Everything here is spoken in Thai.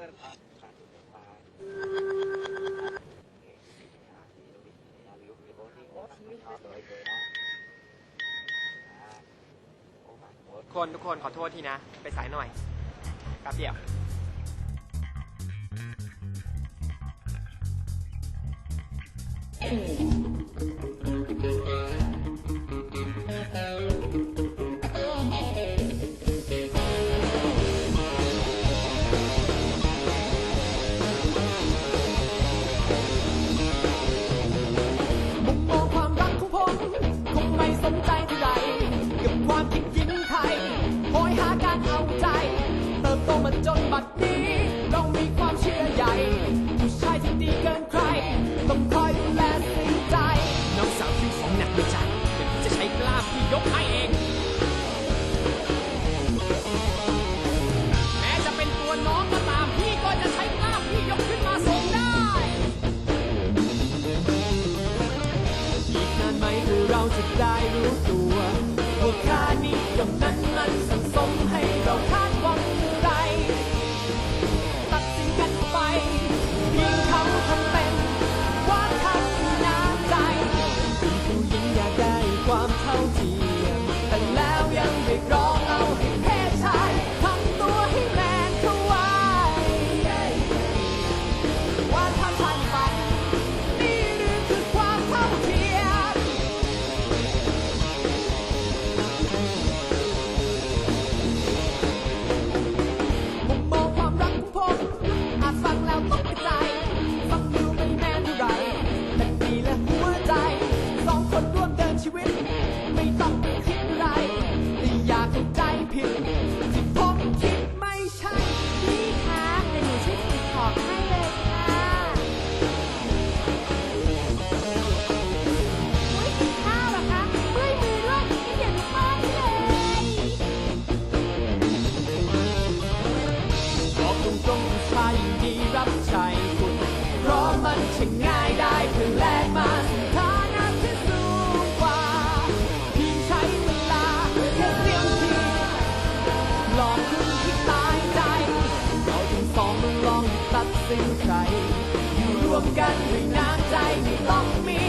คนทุกคนขอโทษทีนะ ไปสายหน่อยครับเดี๋ยวอาจนบัดนี้ต้องมีความเชื่อใหญ่ ผู้ชายที่ดีเกินใคร ต้องคอยดูแลสิ่งใจ น้องสาวผิวของหนักด้วใจจะใช้กล้าพี่ยกให้ กันด้วน้ำใจไม่ต้องมี